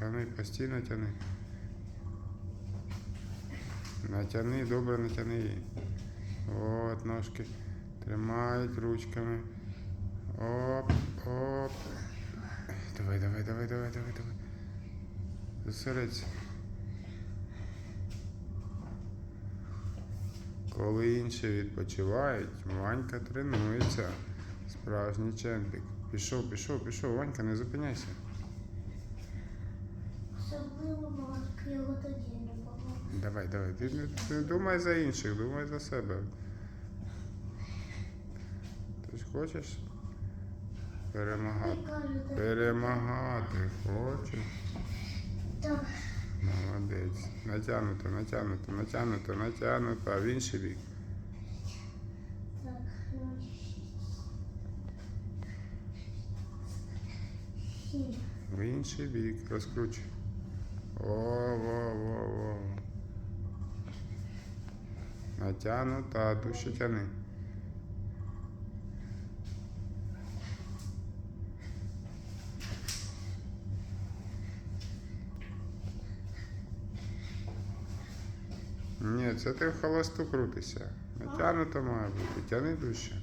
Тяни, постійно тяни. Натяни, добре натяни її. От, ножки тримають ручками. Оп, оп. Давай, давай, давай, давай, давай, давай. Зосередься. Коли інші відпочивають, Ванька тренується. Справжній чемпік. Пішов, пішов, пішов. Ванька, не зупиняйся. Особливо Марк його тоді не було. Давай, давай. Ти не, не думай за інших, думай за себе. Ти ж хочеш перемагати? Перемагати хочеш? так, Молодець. Натягнуто, натягнуто, натягнуто, натягнуто, а в інший бік. так, ну, сім. В інший бік. Розкручуй. Натягнута, а ту ще тяни. Ні, це ти в холосту крутися. Натягнуто має бути, тяни дужче.